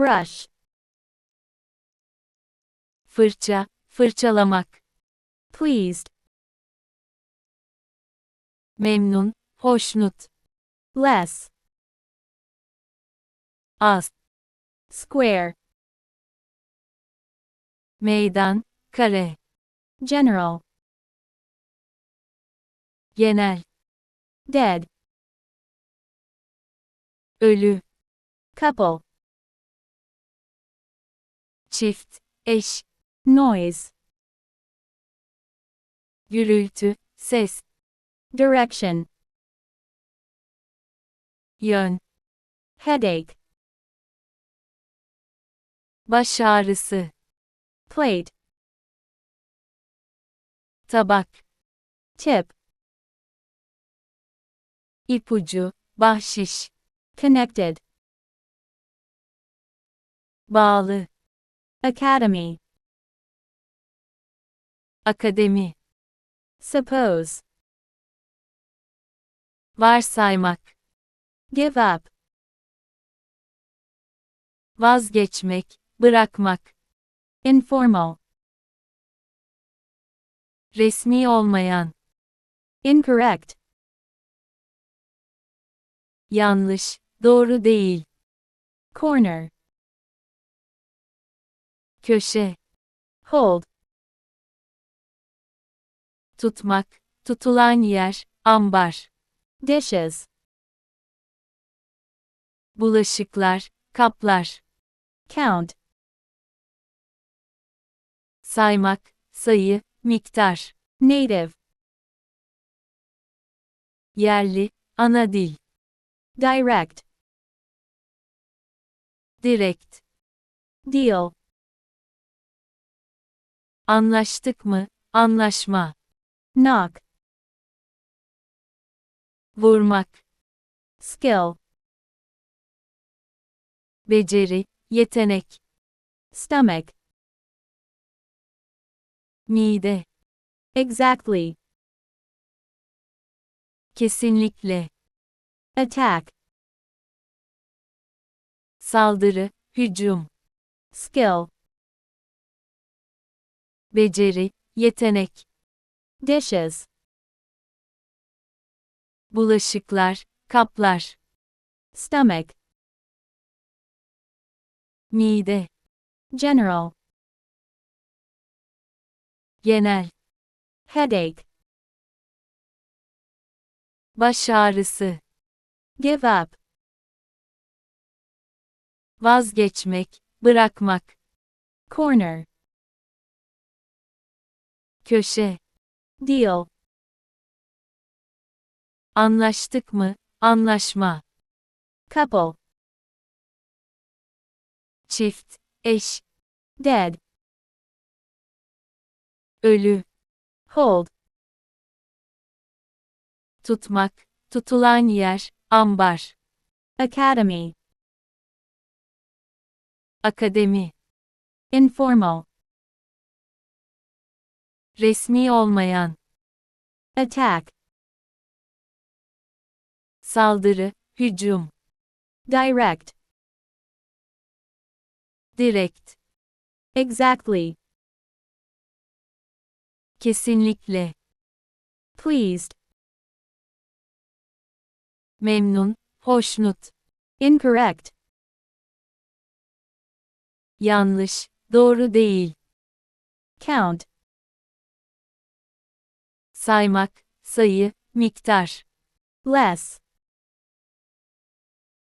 brush, fırça, fırçalamak, pleased, memnun, hoşnut, less, az, square, meydan, kare, general, genel, dead, ölü, couple, çift, eş, noise, gürültü, ses, direction, yön, headache, baş ağrısı, plate, tabak, tip, ipucu, bahşiş, connected, bağlı, academy, akademi, suppose, varsaymak, give up, vazgeçmek, bırakmak, informal, resmi olmayan, incorrect, yanlış, doğru değil, corner, köşe, hold, tutmak, tutulan yer, ambar, dishes, bulaşıklar, kaplar, count, saymak, sayı, miktar, native, yerli, ana dil, direct, direkt, deal, anlaştık mı, anlaşma, knock, vurmak, skill, beceri, yetenek, stomach, mide, exactly, kesinlikle, attack, saldırı, hücum, skill, beceri, yetenek, dishes, bulaşıklar, kaplar, stomach, mide, general, genel, headache, baş ağrısı, give up, vazgeçmek, bırakmak, corner, köşe, deal, anlaştık mı, anlaşma, couple, çift, eş, dead, ölü, hold, tutmak, tutulan yer, ambar, academy, akademi, informal, resmi olmayan, attack, saldırı, hücum, direct, direkt, exactly, kesinlikle, pleased, memnun, hoşnut, incorrect, yanlış, doğru değil, count, saymak, sayı, miktar, less,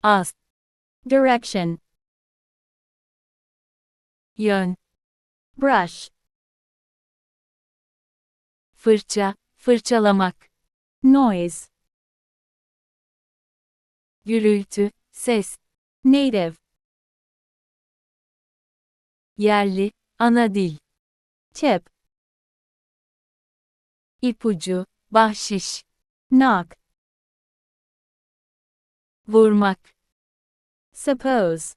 az, direction, yön, brush, fırça, fırçalamak, noise, gürültü, ses, native, yerli, ana dil, tip, ipucu, bahşiş, knock, vurmak, suppose,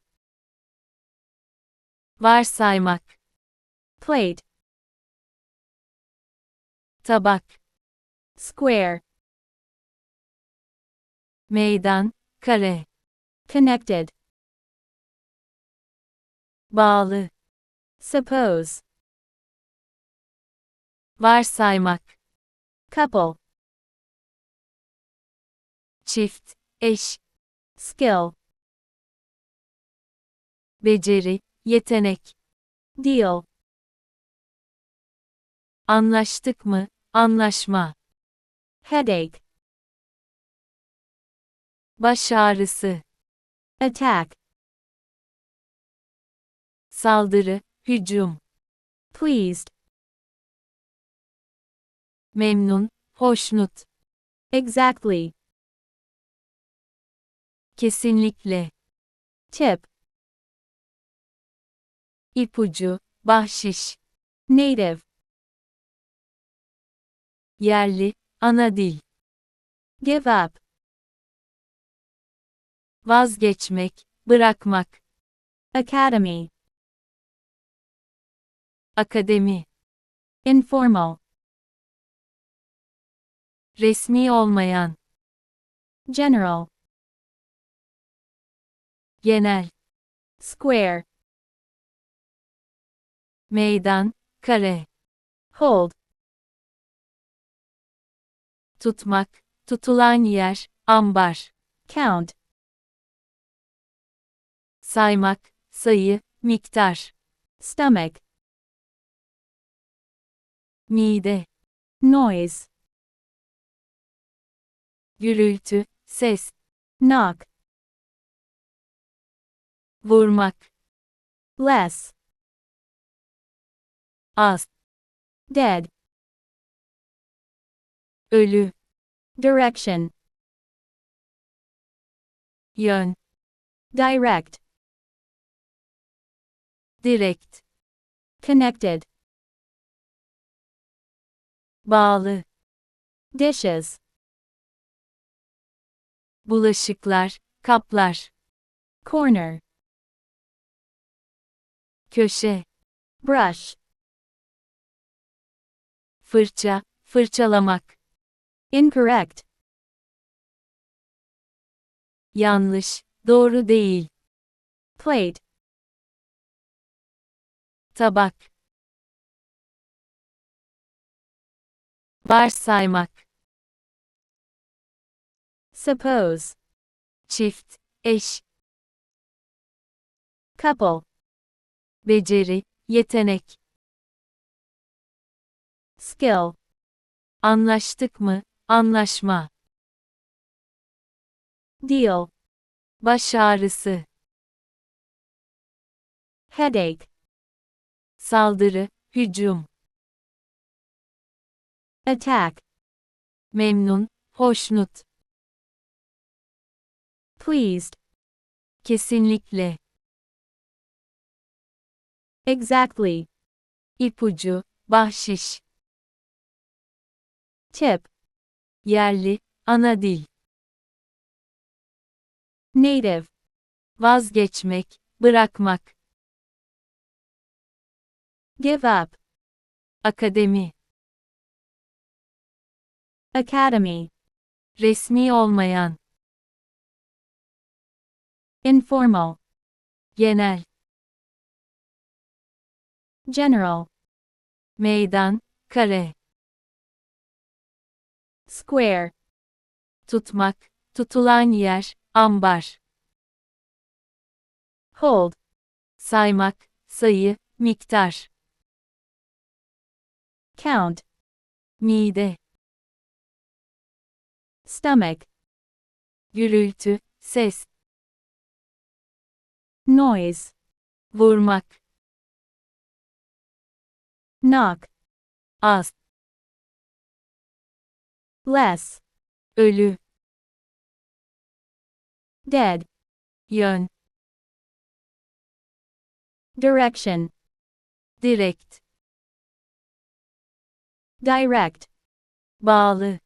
varsaymak, plate, tabak, square, meydan, kare, connected, bağlı, Suppose. varsaymak, Couple. çift, eş, Skill. beceri, yetenek, Deal. anlaştık mı, anlaşma, Headache. baş ağrısı, Attack. saldırı, hücum, Pleased. Memnun, hoşnut, Exactly. kesinlikle, Tip. ipucu, bahşiş, Native. yerli, ana dil, Give up. vazgeçmek, bırakmak, Academy. akademi, Informal. Resmi olmayan, General. genel, Square. meydan, kare, Hold. tutmak, tutulan yer, ambar, Count. saymak, sayı, miktar, Stomach. mide, Noise. Gürültü, ses, Knock. vurmak, Less. az, Dead. ölü, Direction. yön, Direct. direkt, Connected. bağlı, Dishes. Bulaşıklar, kaplar, Corner. köşe, Brush. fırça, fırçalamak, Incorrect. yanlış, doğru değil, Plate. tabak, varsaymak, Suppose. çift, eş, Couple. beceri, yetenek, Skill. anlaştık mı, anlaşma, Deal. baş ağrısı, Headache. saldırı, hücum, Attack. memnun, hoşnut, Pleased. kesinlikle, Exactly. ipucu, bahşiş, Tip. yerli, ana dil, Native. vazgeçmek, bırakmak, Give up. akademi, Academy. resmi olmayan, Informal. genel, General. meydan, kare, Square. tutmak, tutulan yer, ambar, Hold. saymak, sayı, miktar, Count. mide, Stomach. gürültü, ses, Noise. vurmak, Knock. az, Less. ölü, Dead. yön, Direction. direkt, Direct. bağlı,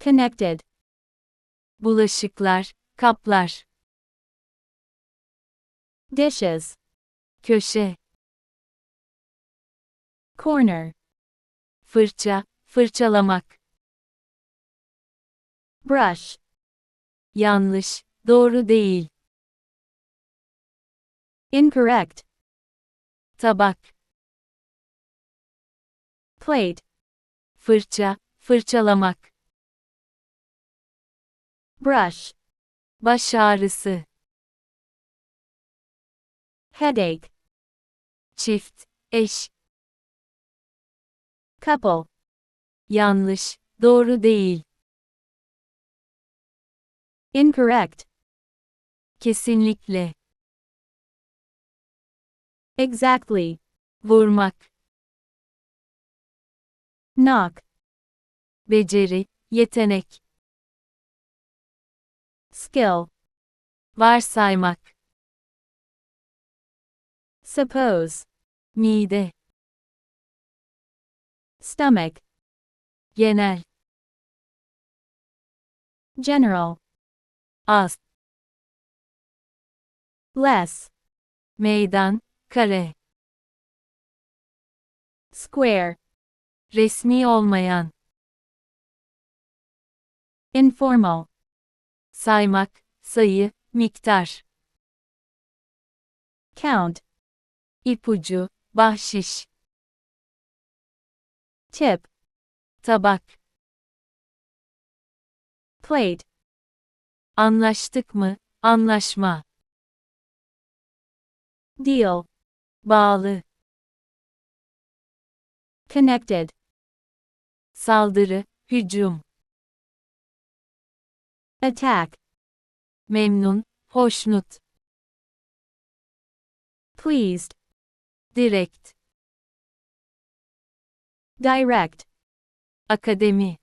Connected. bulaşıklar, kaplar, Dishes. köşe, Corner. fırça, fırçalamak, Brush. yanlış, doğru değil, Incorrect. tabak, Plate. fırça, fırçalamak, Brush. baş ağrısı, Headache. çift, eş, Couple. yanlış, doğru değil, Incorrect. kesinlikle, Exactly. vurmak, Knock. beceri, yetenek, Skill. varsaymak, Suppose. mide, Stomach. genel, General. az, Less. meydan, kare, Square. resmi olmayan, Informal. saymak, sayı, miktar, Count. İpucu, bahşiş, Tip. tabak, Plate. anlaştık mı, anlaşma, Deal. bağlı, Connected. saldırı, hücum, Attack. memnun, hoşnut, Pleased. Direkt, Direct. akademi,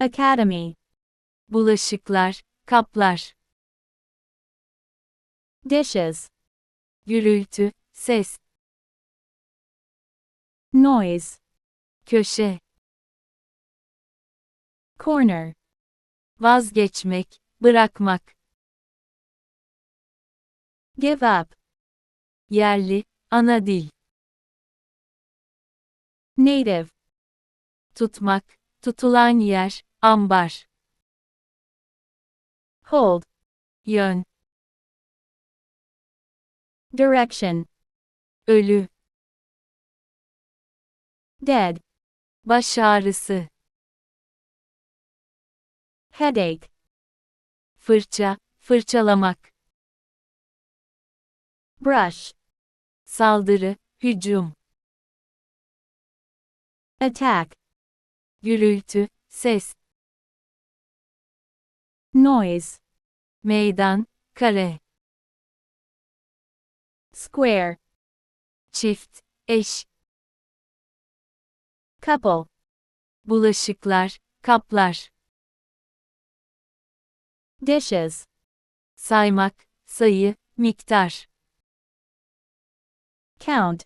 Academy. bulaşıklar, kaplar, Dishes. gürültü, ses, Noise. köşe, Corner. vazgeçmek, bırakmak, Give up. Yerli, ana dil, Native. tutmak, tutulan yer, ambar, Hold. yön, Direction. ölü, Dead. baş ağrısı, Headache. fırça, fırçalamak, Brush. Saldırı, hücum, Attack. gürültü, ses, Noise. meydan, kare, Square. çift, eş, Couple. bulaşıklar, kaplar, Dishes. saymak, sayı, miktar, Count.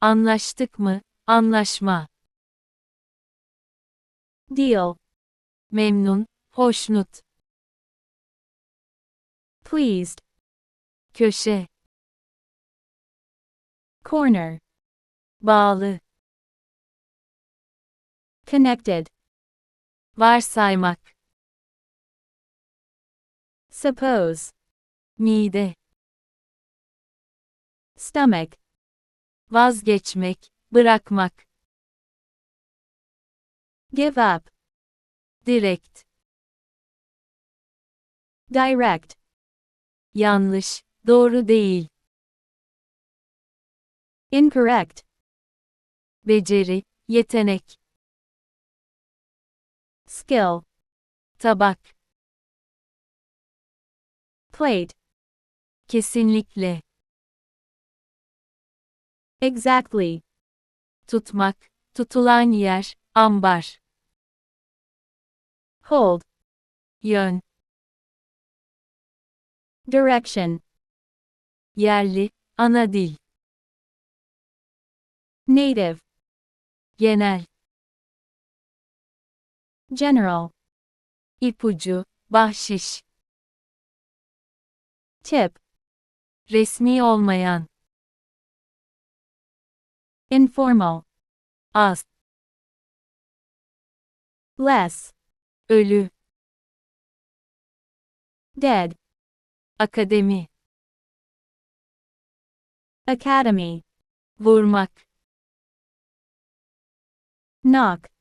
anlaştık mı, anlaşma, Deal. memnun, hoşnut, Pleased. köşe, Corner. bağlı, Connected. varsaymak, Suppose. mide, Stomach. vazgeçmek, bırakmak, Give up. direkt, Direct. yanlış, doğru değil, Incorrect. beceri, yetenek, Skill. tabak, Plate. kesinlikle, Exactly. tutmak, tutulan yer, ambar, Hold. yön, Direction. yerli, ana dil, Native. genel, General. ipucu, bahşiş, Tip. resmi olmayan, Informal. az, Less. ölü, Dead. akademi, academy, vurmak, knock,